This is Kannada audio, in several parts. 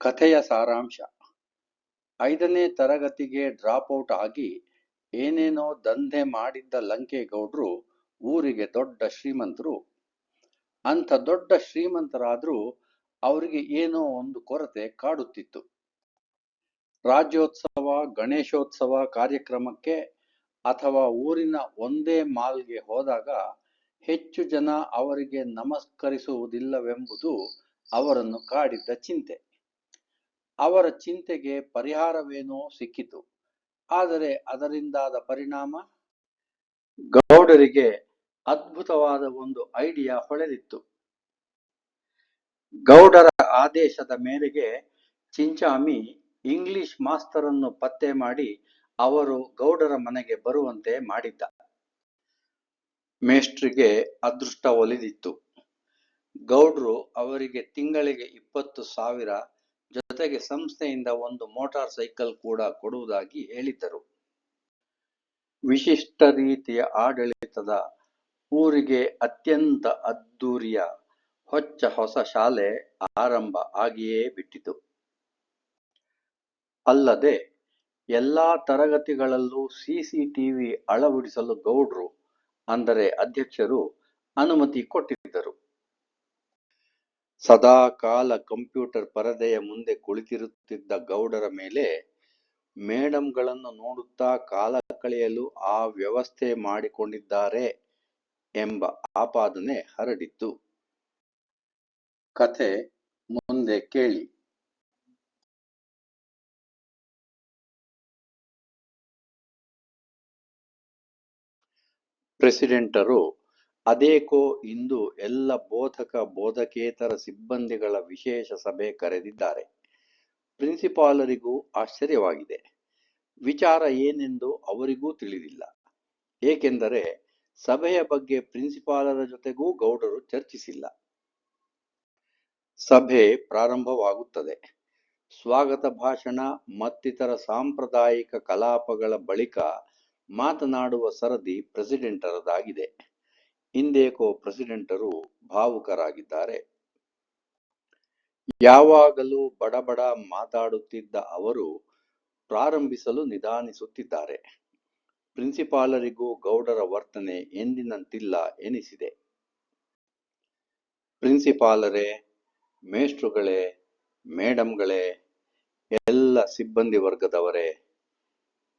ಕಥೆಯ ಸಾರಾಂಶ. ಐದನೇ ತರಗತಿಗೆ ಡ್ರಾಪ್ ಔಟ್ ಆಗಿ ಏನೇನೋ ದಂಧೆ ಮಾಡಿದ್ದ ಲಂಕೇಗೌಡ್ರು ಊರಿಗೆ ದೊಡ್ಡ ಶ್ರೀಮಂತರು. ಅಂಥ ದೊಡ್ಡ ಶ್ರೀಮಂತರಾದ್ರೂ ಅವರಿಗೆ ಏನೋ ಒಂದು ಕೊರತೆ ಕಾಡುತ್ತಿತ್ತು. ರಾಜ್ಯೋತ್ಸವ, ಗಣೇಶೋತ್ಸವ ಕಾರ್ಯಕ್ರಮಕ್ಕೆ ಅಥವಾ ಊರಿನ ಒಂದೇ ಮಾಲ್ಗೆ ಹೋದಾಗ ಹೆಚ್ಚು ಜನ ಅವರಿಗೆ ನಮಸ್ಕರಿಸುವುದಿಲ್ಲವೆಂಬುದು ಅವರನ್ನು ಕಾಡಿದ್ದ ಚಿಂತೆ. ಅವರ ಚಿಂತೆಗೆ ಪರಿಹಾರವೇನೋ ಸಿಕ್ಕಿತು. ಆದರೆ ಅದರಿಂದಾದ ಪರಿಣಾಮ? ಗೌಡರಿಗೆ ಅದ್ಭುತವಾದ ಒಂದು ಐಡಿಯಾ ಹೊಳೆದಿತ್ತು. ಗೌಡರ ಆದೇಶದ ಮೇರೆಗೆ ಚಿಂಚಾಮಿ ಇಂಗ್ಲಿಷ್ ಮಾಸ್ತರನ್ನು ಪತ್ತೆ ಮಾಡಿ ಅವರು ಗೌಡರ ಮನೆಗೆ ಬರುವಂತೆ ಮಾಡಿದ್ದ. ಮೇಷ್ಟ್ರಿಗೆ ಅದೃಷ್ಟ ಒಲಿದಿತ್ತು. ಗೌಡ್ರು ಅವರಿಗೆ ತಿಂಗಳಿಗೆ ಇಪ್ಪತ್ತು ಸಾವಿರ ಜೊತೆಗೆ ಸಂಸ್ಥೆಯಿಂದ ಒಂದು ಮೋಟಾರ್ ಸೈಕಲ್ ಕೂಡ ಕೊಡುವುದಾಗಿ ಹೇಳಿದ್ದರು. ವಿಶಿಷ್ಟ ರೀತಿಯ ಆಡಳಿತದ ಊರಿಗೆ ಅತ್ಯಂತ ಅದ್ದೂರಿಯ ಹೊಚ್ಚ ಹೊಸ ಶಾಲೆ ಆರಂಭ ಆಗಿಯೇ ಬಿಟ್ಟಿತು. ಅಲ್ಲದೆ ಎಲ್ಲಾ ತರಗತಿಗಳಲ್ಲೂ ಸಿಸಿಟಿವಿ ಅಳವಡಿಸಲು ಗೌಡ್ರು ಅಂದರೆ ಅಧ್ಯಕ್ಷರು ಅನುಮತಿ ಕೊಟ್ಟಿದ್ದರು. ಸದಾ ಕಾಲ ಕಂಪ್ಯೂಟರ್ ಪರದೆಯ ಮುಂದೆ ಕುಳಿತಿರುತ್ತಿದ್ದ ಗೌಡರ ಮೇಲೆ ಮೇಡಂಗಳನ್ನು ನೋಡುತ್ತಾ ಕಾಲ ಕಳೆಯಲು ಆ ವ್ಯವಸ್ಥೆ ಮಾಡಿಕೊಂಡಿದ್ದಾರೆ ಎಂಬ ಆಪಾದನೆ ಹರಡಿತ್ತು. ಕಥೆ ಮುಂದೆ ಕೇಳಿ. ಪ್ರೆಸಿಡೆಂಟರು ಅದೇಕೋ ಇಂದು ಎಲ್ಲ ಬೋಧಕ, ಬೋಧಕೇತರ ಸಿಬ್ಬಂದಿಗಳ ವಿಶೇಷ ಸಭೆ ಕರೆದಿದ್ದಾರೆ. ಪ್ರಿನ್ಸಿಪಾಲರಿಗೂ ಆಶ್ಚರ್ಯವಾಗಿದೆ. ವಿಚಾರ ಏನೆಂದು ಅವರಿಗೂ ತಿಳಿದಿಲ್ಲ. ಏಕೆಂದರೆ ಸಭೆಯ ಬಗ್ಗೆ ಪ್ರಿನ್ಸಿಪಾಲರ ಜೊತೆಗೂ ಗೌಡರು ಚರ್ಚಿಸಿಲ್ಲ. ಸಭೆ ಪ್ರಾರಂಭವಾಗುತ್ತದೆ. ಸ್ವಾಗತ ಭಾಷಣ, ಮತ್ತಿತರ ಸಾಂಪ್ರದಾಯಿಕ ಕಲಾಪಗಳ ಬಳಿಕ ಮಾತನಾಡುವ ಸರದಿ ಪ್ರೆಸಿಡೆಂಟರದಾಗಿದೆ. ಇಂದೇಕೋ ಪ್ರೆಸಿಡೆಂಟರು ಭಾವುಕರಾಗಿದ್ದಾರೆ. ಯಾವಾಗಲೂ ಬಡಬಡ ಮಾತಾಡುತ್ತಿದ್ದ ಅವರು ಪ್ರಾರಂಭಿಸಲು ನಿಧಾನಿಸುತ್ತಿದ್ದಾರೆ. ಪ್ರಿನ್ಸಿಪಾಲರಿಗೂ ಗೌಡರ ವರ್ತನೆ ಎಂದಿನಂತಿಲ್ಲ ಎನಿಸಿದೆ. ಪ್ರಿನ್ಸಿಪಾಲರೇ, ಮೇಷ್ಟ್ರುಗಳೇ, ಮೇಡಂಗಳೇ, ಎಲ್ಲ ಸಿಬ್ಬಂದಿ ವರ್ಗದವರೇ,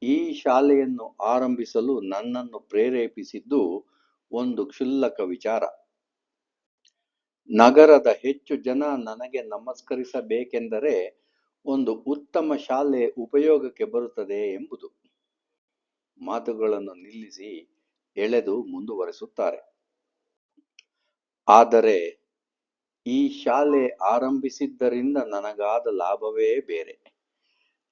ಈ ಶಾಲೆಯನ್ನು ಆರಂಭಿಸಲು ನನ್ನನ್ನು ಪ್ರೇರೇಪಿಸಿದ್ದು ಒಂದು ಕ್ಷುಲ್ಲಕ ವಿಚಾರ. ನಗರದ ಹೆಚ್ಚು ಜನ ನನಗೆ ನಮಸ್ಕರಿಸಬೇಕೆಂದರೆ ಒಂದು ಉತ್ತಮ ಶಾಲೆ ಉಪಯೋಗಕ್ಕೆ ಬರುತ್ತದೆ ಎಂಬುದು. ಮಾತುಗಳನ್ನು ನಿಲ್ಲಿಸಿ ಎಳೆದು ಮುಂದುವರೆಸುತ್ತಾರೆ. ಆದರೆ ಈ ಶಾಲೆ ಆರಂಭಿಸಿದ್ದರಿಂದ ನನಗಾದ ಲಾಭವೇ ಬೇರೆ.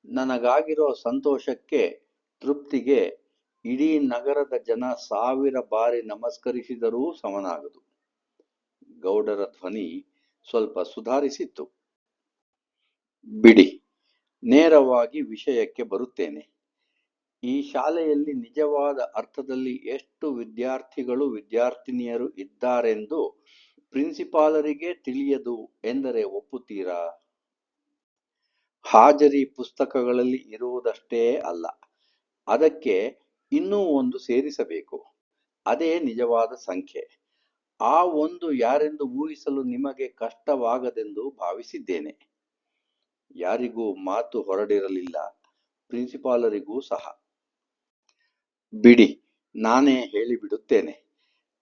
ನನಗಾಗಿರೋ ಸಂತೋಷಕ್ಕೆ, ತೃಪ್ತಿಗೆ ಇಡೀ ನಗರದ ಜನ ಸಾವಿರ ಬಾರಿ ನಮಸ್ಕರಿಸಿದರೂ ಸಮನಾಗದು. ಗೌಡರ ಧ್ವನಿ ಸ್ವಲ್ಪ ಸುಧಾರಿಸಿತ್ತು. ಬಿಡಿ, ನೇರವಾಗಿ ವಿಷಯಕ್ಕೆ ಬರುತ್ತೇನೆ. ಈ ಶಾಲೆಯಲ್ಲಿ ನಿಜವಾದ ಅರ್ಥದಲ್ಲಿ ಎಷ್ಟು ವಿದ್ಯಾರ್ಥಿಗಳು ವಿದ್ಯಾರ್ಥಿನಿಯರು ಇದ್ದಾರೆಂದು ಪ್ರಿನ್ಸಿಪಾಲರಿಗೆ ತಿಳಿಯದು ಎಂದರೆ ಒಪ್ಪುತ್ತೀರಾ? ಹಾಜರಿ ಪುಸ್ತಕಗಳಲ್ಲಿ ಇರುವುದಷ್ಟೇ ಅಲ್ಲ. ಅದಕ್ಕೆ ಇನ್ನೂ ಒಂದು ಸೇರಿಸಬೇಕು. ಅದೇ ನಿಜವಾದ ಸಂಖ್ಯೆ. ಆ ಒಂದು ಯಾರೆಂದು ಊಹಿಸಲು ನಿಮಗೆ ಕಷ್ಟವಾಗದೆಂದು ಭಾವಿಸಿದ್ದೇನೆ. ಯಾರಿಗೂ ಮಾತು ಹೊರಡಿರಲಿಲ್ಲ. ಪ್ರಿನ್ಸಿಪಾಲರಿಗೂ ಸಹ. ಬಿಡಿ, ನಾನೇ ಹೇಳಿಬಿಡುತ್ತೇನೆ.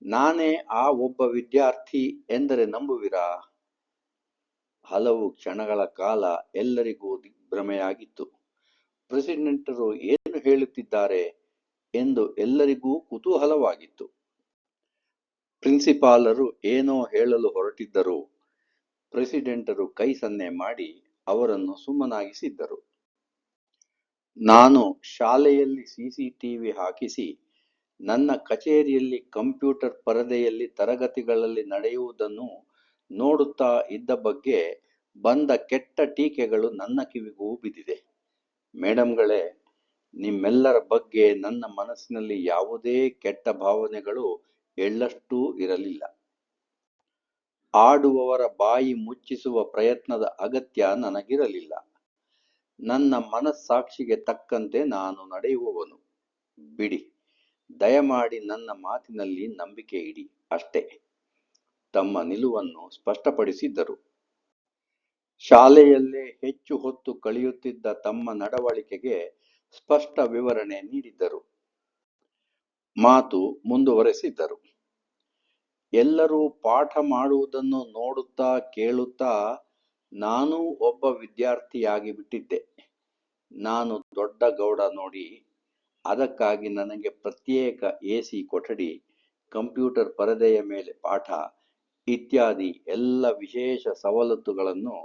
ನಾನೇ ಆ ಒಬ್ಬ ವಿದ್ಯಾರ್ಥಿ ಎಂದರೆ ನಂಬುವಿರಾ? ಹಲವು ಕ್ಷಣಗಳ ಕಾಲ ಎಲ್ಲರಿಗೂ ದಿಗ್ಭ್ರಮೆಯಾಗಿತ್ತು. ಪ್ರೆಸಿಡೆಂಟರು ಏನು ಹೇಳುತ್ತಿದ್ದಾರೆ? ಎಂದು ಎಲ್ಲರಿಗೂ ಕುತೂಹಲವಾಗಿತ್ತು. ಪ್ರಿನ್ಸಿಪಾಲರು ಏನೋ ಹೇಳಲು ಹೊರಟಿದ್ದರು. ಪ್ರೆಸಿಡೆಂಟರು ಕೈ ಸನ್ನೆ ಮಾಡಿ ಅವರನ್ನು ಸುಮ್ಮನಾಗಿಸಿದ್ದರು. ನಾನು ಶಾಲೆಯಲ್ಲಿ ಸಿಸಿಟಿವಿ ಹಾಕಿಸಿ, ನನ್ನ ಕಚೇರಿಯಲ್ಲಿ ಕಂಪ್ಯೂಟರ್ ಪರದೆಯಲ್ಲಿ ತರಗತಿಗಳಲ್ಲಿ ನಡೆಯುವುದನ್ನು ನೋಡುತ್ತಾ ಇದ್ದ ಬಗ್ಗೆ ಬಂದ ಕೆಟ್ಟ ಟೀಕೆಗಳು ನನ್ನ ಕಿವಿಗೂ ಬಿದ್ದಿದೆ. ಮೇಡಂಗಳೇ ನಿಮ್ಮೆಲ್ಲರ ಬಗ್ಗೆ ನನ್ನ ಮನಸ್ಸಿನಲ್ಲಿ ಯಾವುದೇ ಕೆಟ್ಟ ಭಾವನೆಗಳು ಎಳ್ಳಷ್ಟೂ ಇರಲಿಲ್ಲ. ಆಡುವವರ ಬಾಯಿ ಮುಚ್ಚಿಸುವ ಪ್ರಯತ್ನದ ಅಗತ್ಯ ನನಗಿರಲಿಲ್ಲ. ನನ್ನ ಮನಸ್ಸಾಕ್ಷಿಗೆ ತಕ್ಕಂತೆ ನಾನು ನಡೆಯುವವನು. ಬಿಡಿ, ದಯಮಾಡಿ ನನ್ನ ಮಾತಿನಲ್ಲಿ ನಂಬಿಕೆ ಇಡಿ. ಅಷ್ಟೇ. ತಮ್ಮ ನಿಲುವನ್ನು ಸ್ಪಷ್ಟಪಡಿಸಿದ್ದರು. ಶಾಲೆಯಲ್ಲೇ ಹೆಚ್ಚು ಹೊತ್ತು ಕಳೆಯುತ್ತಿದ್ದ ತಮ್ಮ ನಡವಳಿಕೆಗೆ ಸ್ಪಷ್ಟ ವಿವರಣೆ ನೀಡಿದ್ದರು. ಮಾತು ಮುಂದುವರೆಸಿದ್ದರು. ಎಲ್ಲರೂ ಪಾಠ ಮಾಡುವುದನ್ನು ನೋಡುತ್ತಾ ಕೇಳುತ್ತಾ ನಾನೂ ಒಬ್ಬ ವಿದ್ಯಾರ್ಥಿಯಾಗಿ ಬಿಟ್ಟಿದ್ದೆ. ನಾನು ದೊಡ್ಡ ಗೌಡ ನೋಡಿ ಅದಕ್ಕಾಗಿ ನನಗೆ ಪ್ರತ್ಯೇಕ ಎಸಿ ಕೊಠಡಿ, ಕಂಪ್ಯೂಟರ್ ಪರದೆಯ ಮೇಲೆ ಪಾಠ ಇತ್ಯಾದಿ ಎಲ್ಲ ವಿಶೇಷ ಸವಲತ್ತುಗಳನ್ನು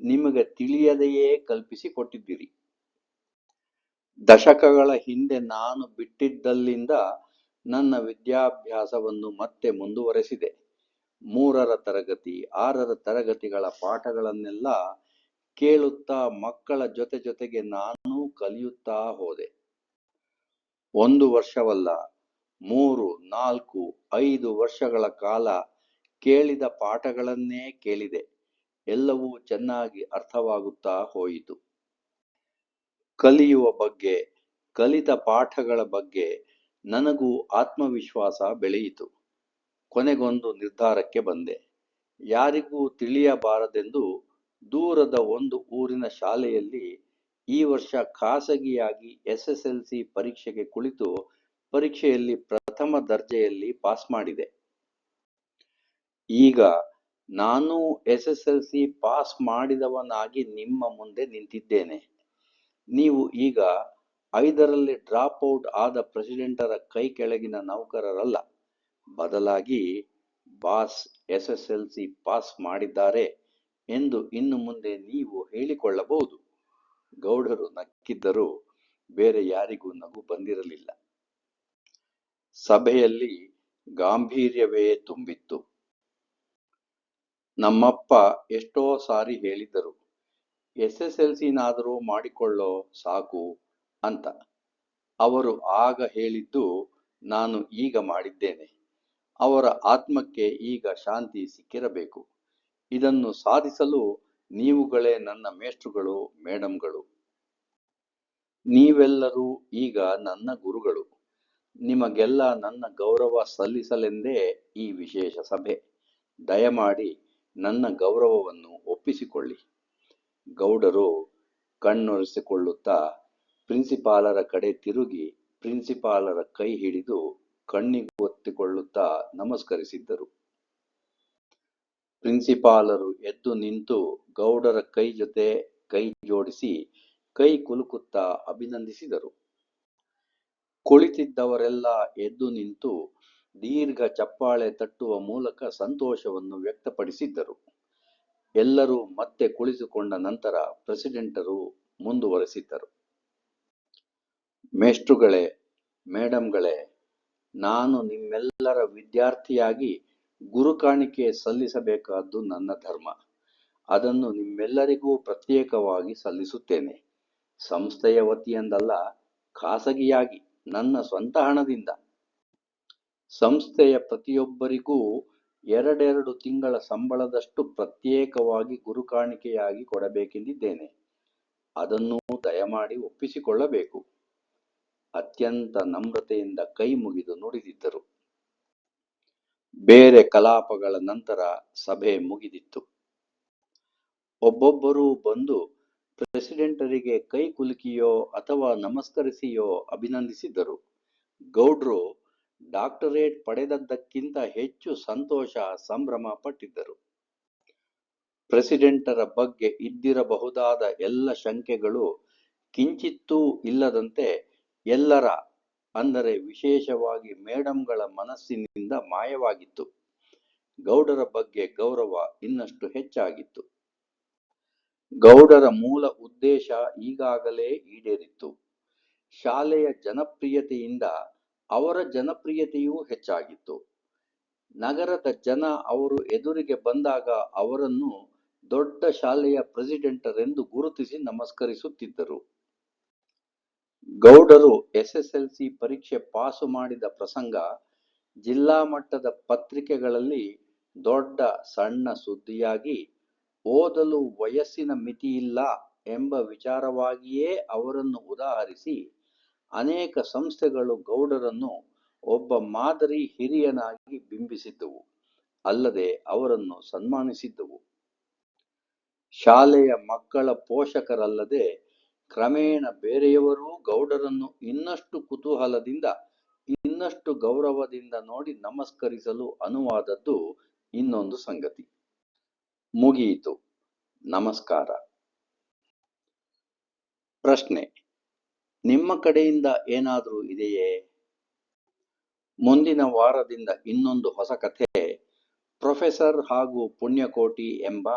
ನಿಮಗೆ ತಿಳಿಯದೆಯೇ ಕಲ್ಪಿಸಿಕೊಟ್ಟಿದ್ದೀರಿ ದಶಕಗಳ ಹಿಂದೆ ನಾನು ಬಿಟ್ಟಿದ್ದಲ್ಲಿಂದ ನನ್ನ ವಿದ್ಯಾಭ್ಯಾಸವನ್ನು ಮತ್ತೆ ಮುಂದುವರೆಸಿದೆ. ಮೂರರ ತರಗತಿ, ಆರರ ತರಗತಿಗಳ ಪಾಠಗಳನ್ನೆಲ್ಲ ಕೇಳುತ್ತಾ ಮಕ್ಕಳ ಜೊತೆ ಜೊತೆಗೆ ನಾನು ಕಲಿಯುತ್ತಾ ಹೋದೆ. ಒಂದು ವರ್ಷವಲ್ಲ, ಮೂರು, ನಾಲ್ಕು, ಐದು ವರ್ಷಗಳ ಕಾಲ ಕೇಳಿದ ಪಾಠಗಳನ್ನೇ ಕೇಳಿದೆ. ಎಲ್ಲವೂ ಚೆನ್ನಾಗಿ ಅರ್ಥವಾಗುತ್ತಾ ಹೋಯಿತು. ಕಲಿಯುವ ಬಗ್ಗೆ, ಕಲಿತ ಪಾಠಗಳ ಬಗ್ಗೆ ನನಗೂ ಆತ್ಮವಿಶ್ವಾಸ ಬೆಳೆಯಿತು. ಕೊನೆಗೊಂದು ನಿರ್ಧಾರಕ್ಕೆ ಬಂದೆ. ಯಾರಿಗೂ ತಿಳಿಯಬಾರದೆಂದು ದೂರದ ಒಂದು ಊರಿನ ಶಾಲೆಯಲ್ಲಿ ಈ ವರ್ಷ ಖಾಸಗಿಯಾಗಿ ಎಸ್ ಎಸ್ ಎಲ್ ಸಿ ಪರೀಕ್ಷೆಗೆ ಕುಳಿತು ಪರೀಕ್ಷೆಯಲ್ಲಿ ಪ್ರಥಮ ದರ್ಜೆಯಲ್ಲಿ ಪಾಸ್ ಮಾಡಿದೆ. ಈಗ ನಾನು ಸಿ ಪಾಸ್ ಮಾಡಿದವನಾಗಿ ನಿಮ್ಮ ಮುಂದೆ ನಿಂತಿದ್ದೇನೆ. ನೀವು ಈಗ ಐದರಲ್ಲಿ ಡ್ರಾಪ್ ಔಟ್ ಆದ ಪ್ರೆಸಿಡೆಂಟರ ಕೈ ಕೆಳಗಿನ ನೌಕರರಲ್ಲ. ಬದಲಾಗಿ boss S S L C pass ಮಾಡಿದ್ದಾರೆ ಎಂದು ಇನ್ನು ಮುಂದೆ ನೀವು ಹೇಳಿಕೊಳ್ಳಬಹುದು. ಗೌಡರು ನಕ್ಕಿದ್ದರೂ ಬೇರೆ ಯಾರಿಗೂ ನಗು ಬಂದಿರಲಿಲ್ಲ. ಸಭೆಯಲ್ಲಿ ಗಾಂಭೀರ್ಯವೇ ತುಂಬಿತ್ತು. ನಮ್ಮಪ್ಪ ಎಷ್ಟೋ ಸಾರಿ ಹೇಳಿದ್ದರು ಎಸ್ ಎಸ್ ಎಲ್ ಸಿನಾದರೂ ಮಾಡಿಕೊಳ್ಳೋ ಸಾಕು ಅಂತ. ಅವರು ಆಗ ಹೇಳಿದ್ದು, ನಾನು ಈಗ ಮಾಡಿದ್ದೇನೆ. ಅವರ ಆತ್ಮಕ್ಕೆ ಈಗ ಶಾಂತಿ ಸಿಕ್ಕಿರಬೇಕು. ಇದನ್ನು ಸಾಧಿಸಲು ನೀವುಗಳೇ ನನ್ನ ಮೇಷ್ಟ್ರುಗಳು ಮೇಡಮ್ಗಳು ನೀವೆಲ್ಲರೂ ಈಗ ನನ್ನ ಗುರುಗಳು. ನಿಮಗೆಲ್ಲ ನನ್ನ ಗೌರವ ಸಲ್ಲಿಸಲೆಂದೇ ಈ ವಿಶೇಷ ಸಭೆ. ದಯಮಾಡಿ ನನ್ನ ಗೌರವವನ್ನು ಒಪ್ಪಿಸಿಕೊಳ್ಳಿ. ಗೌಡರು ಕಣ್ಣೊರೆಸಿಕೊಳ್ಳುತ್ತಾ ಪ್ರಿನ್ಸಿಪಾಲರ ಕಡೆ ತಿರುಗಿ ಪ್ರಿನ್ಸಿಪಾಲರ ಕೈ ಹಿಡಿದು ಕಣ್ಣಿಗೊತ್ತಿಕೊಳ್ಳುತ್ತಾ ನಮಸ್ಕರಿಸಿದ್ದರು. ಪ್ರಿನ್ಸಿಪಾಲರು ಎದ್ದು ನಿಂತು ಗೌಡರ ಕೈ ಜೊತೆ ಕೈ ಜೋಡಿಸಿ ಕೈ ಕುಲುಕುತ್ತಾ ಅಭಿನಂದಿಸಿದರು. ಕುಳಿತಿದ್ದವರೆಲ್ಲ ಎದ್ದು ನಿಂತು ದೀರ್ಘ ಚಪ್ಪಾಳೆ ತಟ್ಟುವ ಮೂಲಕ ಸಂತೋಷವನ್ನು ವ್ಯಕ್ತಪಡಿಸಿದ್ದರು. ಎಲ್ಲರೂ ಮತ್ತೆ ಕುಳಿತುಕೊಂಡ ನಂತರ ಪ್ರೆಸಿಡೆಂಟರು ಮುಂದುವರೆಸಿದ್ದರು. ಮೇಷ್ಟ್ರುಗಳೇ ಮೇಡಮ್ಗಳೇ ನಾನು ನಿಮ್ಮೆಲ್ಲರ ವಿದ್ಯಾರ್ಥಿಯಾಗಿ ಗುರುಕಾಣಿಕೆ ಸಲ್ಲಿಸಬೇಕಾದ್ದು ನನ್ನ ಧರ್ಮ. ಅದನ್ನು ನಿಮ್ಮೆಲ್ಲರಿಗೂ ಪ್ರತ್ಯೇಕವಾಗಿ ಸಲ್ಲಿಸುತ್ತೇನೆ. ಸಂಸ್ಥೆಯ ವತಿಯಿಂದಲ್ಲ, ಖಾಸಗಿಯಾಗಿ, ನನ್ನ ಸ್ವಂತ ಹಣದಿಂದ. ಸಂಸ್ಥೆಯ ಪ್ರತಿಯೊಬ್ಬರಿಗೂ ಎರಡೆರಡು ತಿಂಗಳ ಸಂಬಳದಷ್ಟು ಪ್ರತ್ಯೇಕವಾಗಿ ಗುರುಕಾಣಿಕೆಯಾಗಿ ಕೊಡಬೇಕೆಂದಿದ್ದೇನೆ. ಅದನ್ನೂ ದಯಮಾಡಿ ಒಪ್ಪಿಸಿಕೊಳ್ಳಬೇಕು. ಅತ್ಯಂತ ನಮ್ರತೆಯಿಂದ ಕೈ ಮುಗಿದು ನುಡಿದಿದ್ದರು. ಬೇರೆ ಕಲಾಪಗಳ ನಂತರ ಸಭೆ ಮುಗಿದಿತ್ತು. ಒಬ್ಬೊಬ್ಬರೂ ಬಂದು ಪ್ರೆಸಿಡೆಂಟರಿಗೆ ಕೈ ಕುಲುಕಿಯೋ ಅಥವಾ ನಮಸ್ಕರಿಸಿಯೋ ಅಭಿನಂದಿಸಿದ್ದರು ಗೌಡ್ರು ಡಾಕ್ಟರೇಟ್ ಪಡೆದದ್ದಕ್ಕಿಂತ ಹೆಚ್ಚು ಸಂತೋಷ ಸಂಭ್ರಮ ಪಟ್ಟಿದ್ದರು ಪ್ರೆಸಿಡೆಂಟರ ಬಗ್ಗೆ ಇದ್ದಿರಬಹುದಾದ ಎಲ್ಲ ಶಂಕೆಗಳು ಕಿಂಚಿತ್ತೂ ಇಲ್ಲದಂತೆ ಎಲ್ಲರ, ಅಂದರೆ ವಿಶೇಷವಾಗಿ ಮೇಡಂಗಳ ಮನಸ್ಸಿನಿಂದ ಮಾಯವಾಗಿತ್ತು. ಗೌಡರ ಬಗ್ಗೆ ಗೌರವ ಇನ್ನಷ್ಟು ಹೆಚ್ಚಾಗಿತ್ತು. ಗೌಡರ ಮೂಲ ಉದ್ದೇಶ ಈಗಾಗಲೇ ಈಡೇರಿತ್ತು. ಶಾಲೆಯ ಜನಪ್ರಿಯತೆಯಿಂದ ಅವರ ಜನಪ್ರಿಯತೆಯೂ ಹೆಚ್ಚಾಗಿತ್ತು. ನಗರದ ಜನ ಅವರು ಎದುರಿಗೆ ಬಂದಾಗ ಅವರನ್ನು ದೊಡ್ಡ ಶಾಲೆಯ ಪ್ರೆಸಿಡೆಂಟರೆಂದು ಗುರುತಿಸಿ ನಮಸ್ಕರಿಸುತ್ತಿದ್ದರು. ಗೌಡರು ಎಸ್ಎಸ್ಎಲ್ಸಿ ಪರೀಕ್ಷೆ ಪಾಸು ಮಾಡಿದ ಪ್ರಸಂಗ ಜಿಲ್ಲಾ ಮಟ್ಟದ ಪತ್ರಿಕೆಗಳಲ್ಲಿ ದೊಡ್ಡ ಸಣ್ಣ ಸುದ್ದಿಯಾಗಿ, ಓದಲು ವಯಸ್ಸಿನ ಮಿತಿಯಿಲ್ಲ ಎಂಬ ವಿಚಾರವಾಗಿಯೇ ಅವರನ್ನು ಉದಾಹರಿಸಿ ಅನೇಕ ಸಂಸ್ಥೆಗಳು ಗೌಡರನ್ನು ಒಬ್ಬ ಮಾದರಿ ಹಿರಿಯನಾಗಿ ಬಿಂಬಿಸಿದ್ದವು, ಅಲ್ಲದೆ ಅವರನ್ನು ಸನ್ಮಾನಿಸಿದ್ದವು. ಶಾಲೆಯ ಮಕ್ಕಳ ಪೋಷಕರಲ್ಲದೆ ಕ್ರಮೇಣ ಬೇರೆಯವರೂ ಗೌಡರನ್ನು ಇನ್ನಷ್ಟು ಕುತೂಹಲದಿಂದ, ಇನ್ನಷ್ಟು ಗೌರವದಿಂದ ನೋಡಿ ನಮಸ್ಕರಿಸಲು ಅನುವಾದದ್ದು ಇನ್ನೊಂದು ಸಂಗತಿ. ಮುಗಿಯಿತು. ನಮಸ್ಕಾರ. ಪ್ರಶ್ನೆ. ನಿಮ್ಮ ಕಡೆಯಿಂದ ಏನಾದರೂ ಇದೆಯೇ? ಮುಂದಿನ ವಾರದಿಂದ ಇನ್ನೊಂದು ಹೊಸ ಕಥೆ. ಪ್ರೊಫೆಸರ್ ಹಾಗೂ ಪುಣ್ಯಕೋಟಿ ಎಂಬ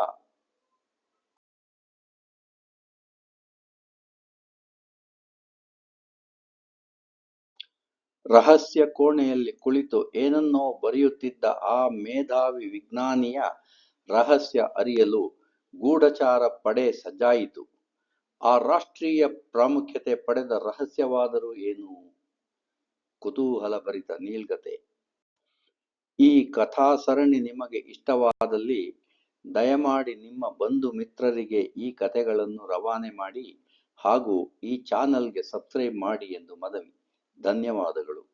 ರಹಸ್ಯ ಕೋಣೆಯಲ್ಲಿ ಕುಳಿತು ಏನನ್ನೋ ಬರೆಯುತ್ತಿದ್ದ ಆ ಮೇಧಾವಿ ವಿಜ್ಞಾನಿಯ ರಹಸ್ಯ ಅರಿಯಲು ಗೂಢಚಾರ ಪಡೆ ಸಜ್ಜಾಯಿತು. ಆ ರಾಷ್ಟ್ರೀಯ ಪ್ರಾಮುಖ್ಯತೆ ಪಡೆದ ರಹಸ್ಯವಾದರೂ ಏನು? ಕುತೂಹಲ ಭರಿತ ನೀಲ್ಗತೆ. ಈ ಕಥಾ ಸರಣಿ ನಿಮಗೆ ಇಷ್ಟವಾದಲ್ಲಿ ದಯಮಾಡಿ ನಿಮ್ಮ ಬಂಧು ಮಿತ್ರರಿಗೆ ಈ ಕಥೆಗಳನ್ನು ರವಾನೆ ಮಾಡಿ ಹಾಗೂ ಈ ಚಾನಲ್ಗೆ ಸಬ್ಸ್ಕ್ರೈಬ್ ಮಾಡಿ ಎಂದು ಮನವಿ. ಧನ್ಯವಾದಗಳು.